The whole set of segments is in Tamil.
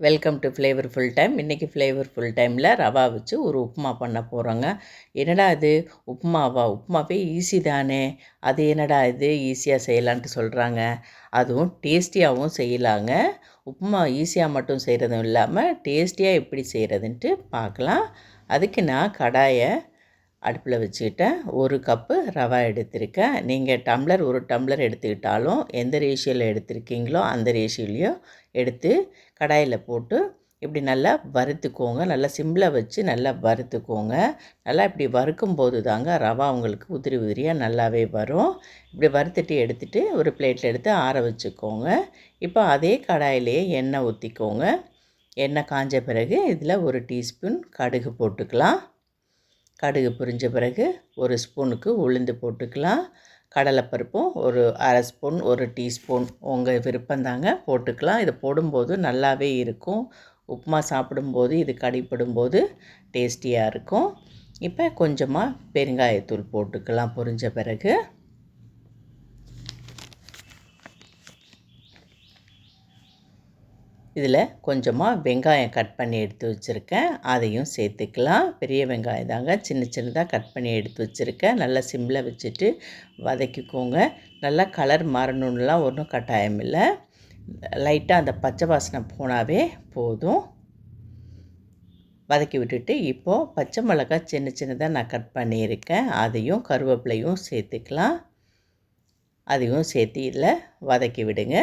Welcome to flavour full time இன்றைக்கி ஃப்ளேவர் ஃபுல் டைமில் ரவா வச்சு ஒரு உப்புமா பண்ண போகிறோங்க என்னடா இது? உப்புமாவா? உப்புமாவே ஈஸி தானே. அது என்னடா இது? ஈஸியாக செய்யலான்ட்டு சொல்கிறாங்க அதுவும் டேஸ்டியாகவும் செய்யலாங்க. உப்புமா ஈஸியாக மட்டும் செய்கிறதும் இல்லாமல் டேஸ்டியாக எப்படி செய்கிறதுன்ட்டு பார்க்கலாம். அதுக்கு நான் கடாயை அடுப்பில் வச்சுக்கிட்டேன். ஒரு கப்பு ரவா எடுத்திருக்கேன். நீங்கள் டம்ளர் ஒரு டம்ளர் எடுத்துக்கிட்டாலும் எந்த ரேஷியோவில் எடுத்திருக்கீங்களோ அந்த ரேஷியோலையோ எடுத்து கடாயில் போட்டு இப்படி நல்லா வறுத்துக்கோங்க. நல்லா சிம்மில் வச்சு நல்லா வறுத்துக்கோங்க. நல்லா இப்படி வறுக்கும் போது தாங்க ரவா உங்களுக்கு உதிரி உதிரியாக நல்லாவே வரும். இப்படி வறுத்துட்டு எடுத்துகிட்டு ஒரு பிளேட்டில் எடுத்து ஆற வச்சுக்கோங்க. இப்போ அதே கடாயிலேயே எண்ணெய் ஊற்றிக்கோங்க எண்ணெய் காஞ்ச பிறகு இதில் ஒரு டீஸ்பூன் கடுகு போட்டுக்கலாம். கடுகு புரிஞ்ச பிறகு ஒரு ஸ்பூனுக்கு உளுந்து போட்டுக்கலாம். கடலைப்பருப்பும் ஒரு அரை ஸ்பூன் ஒரு டீஸ்பூன் உங்கள் விருப்பம் தாங்க போட்டுக்கலாம். இதை போடும்போது நல்லாவே இருக்கும். உப்புமா சாப்பிடும்போது இது கடிப்படும்போது டேஸ்டியாக இருக்கும். இப்போ கொஞ்சமாக பெருங்காயத்தூள் போட்டுக்கலாம் புரிஞ்ச பிறகு. இதில் கொஞ்சமாக வெங்காயம் கட் பண்ணி எடுத்து வச்சுருக்கேன். அதையும் சேர்த்துக்கலாம். பெரிய வெங்காயம் தாங்க. சின்ன சின்னதாக கட் பண்ணி எடுத்து வச்சுருக்கேன். நல்லா சிம்மில் வச்சுட்டு வதக்கிக்கோங்க. நல்லா கலர் மாறணுன்னெலாம் ஒன்றும் கட்டாயம் இல்லை. லைட்டாக அந்த பச்சை வாசனை போனாவே போதும். வதக்கி விட்டுட்டு இப்போது பச்சை மிளகாய் சின்ன சின்னதாக நான் கட் பண்ணியிருக்கேன். அதையும் கருவேப்பிலையும் சேர்த்துக்கலாம். அதையும் சேர்த்து இதில் வதக்கி விடுங்க.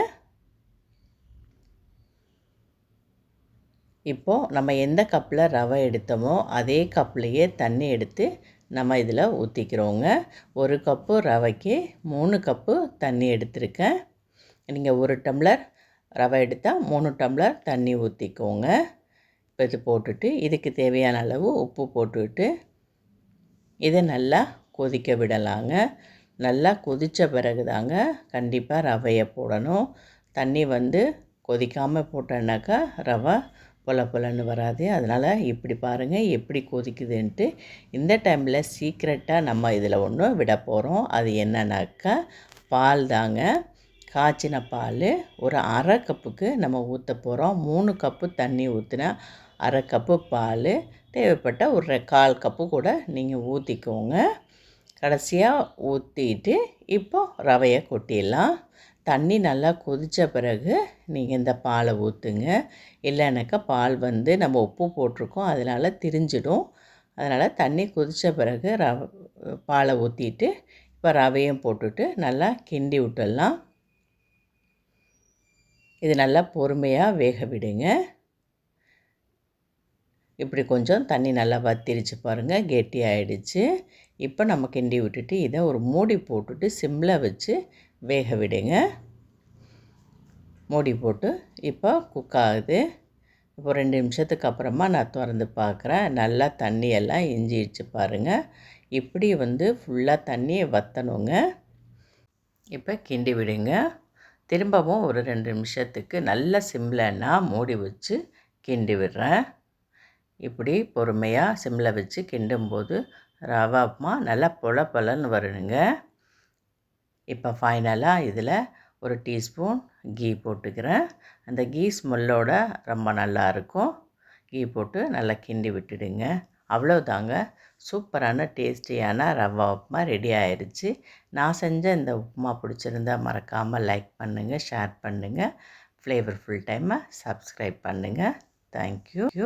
இப்போது நம்ம எந்த கப்பில் ரவை எடுத்தோமோ அதே கப்லேயே தண்ணி எடுத்து நம்ம இதில் ஊற்றிக்கிறோங்க ஒரு கப்பு ரவைக்கு மூணு கப்பு தண்ணி எடுத்திருக்கேன். நீங்கள் ஒரு டம்ளர் ரவை எடுத்தால் மூணு டம்ளர் தண்ணி ஊற்றிக்கோங்க இப்போ இது போட்டுட்டு இதுக்கு தேவையான அளவு உப்பு போட்டுவிட்டு இதை நல்லா கொதிக்க விடலாங்க. நல்லா கொதித்த பிறகு தாங்க கண்டிப்பாக ரவையை போடணும். தண்ணி வந்து கொதிக்காமல் போட்டோன்னாக்கா ரவை பொல பொலன்னு வராது அதனால் இப்படி பாருங்கள் எப்படி கொதிக்குதுன்ட்டு இந்த டைமில் சீக்ரெட்டாக நம்ம இதில் ஒன்று விட போகிறோம் அது என்னன்னாக்கா பால் தாங்க. காய்ச்சின பால் ஒரு அரை கப்புக்கு நம்ம ஊற்ற போகிறோம் மூணு கப்பு தண்ணி ஊற்றினா அரை கப்பு பால். தேவைப்பட்ட ஒரு கால் கப்பு கூட நீங்கள் ஊற்றிக்கோங்க கடைசியாக ஊற்றிட்டு இப்போது ரவையை கொட்டிடலாம். தண்ணி நல்லா கொதித்த பிறகு நீங்கள் இந்த பாலை ஊற்றுங்க இல்லைனாக்கா பால் வந்து நம்ம உப்பு போட்டிருக்கோம் அதனால் திரிஞ்சிடும். அதனால் தண்ணி கொதித்த பிறகு ரவ பாலை ஊற்றிட்டு இப்போ ரவையும் போட்டுட்டு நல்லா கிண்டி விட்டுடலாம். இது நல்லா பொறுமையாக வேக விடுங்க. இப்படி கொஞ்சம் தண்ணி நல்லா வத்திரிச்சு பாருங்கள் கெட்டி ஆகிடுச்சு இப்போ நம்ம கிண்டி விட்டுட்டு இதை ஒரு மூடி போட்டுட்டு சிம்மில் வச்சு வேக விடுங்க. மூடி போட்டு இப்போ குக் ஆகுது. இப்போ ரெண்டு நிமிஷத்துக்கு அப்புறமா நான் திறந்து பார்க்குறேன். நல்லா தண்ணியெல்லாம் இஞ்சிடுச்சு பாருங்கள் இப்படி வந்து ஃபுல்லாக தண்ணியை வற்றணுங்க இப்போ கிண்டி விடுங்க. திரும்பவும் ஒரு ரெண்டு நிமிஷத்துக்கு நல்ல சிம்லன்னா மூடி வச்சு கிண்டி விடுறேன். இப்படி பொறுமையாக சிம்மில் வச்சு கிண்டும்போது ரவா உப்புமா நல்லா பொல பொலன்னு வரணுங்க இப்போ ஃபைனலாக இதில் ஒரு டீஸ்பூன் கீ போட்டுக்கிறேன். அந்த கீ ஸ்மெல்லோட ரொம்ப நல்லாயிருக்கும் கீ போட்டு நல்லா கிண்டி விட்டுடுங்க. அவ்வளோதாங்க. சூப்பரான டேஸ்டியான ரவா உப்புமா ரெடி ஆயிடுச்சு நான் செஞ்ச இந்த உப்புமா பிடிச்சிருந்தா மறக்காமல் லைக் பண்ணுங்கள் ஷேர் பண்ணுங்கள் ஃப்ளேவர்ஃபுல் டைமை சப்ஸ்கிரைப் பண்ணுங்கள் தேங்க்யூ.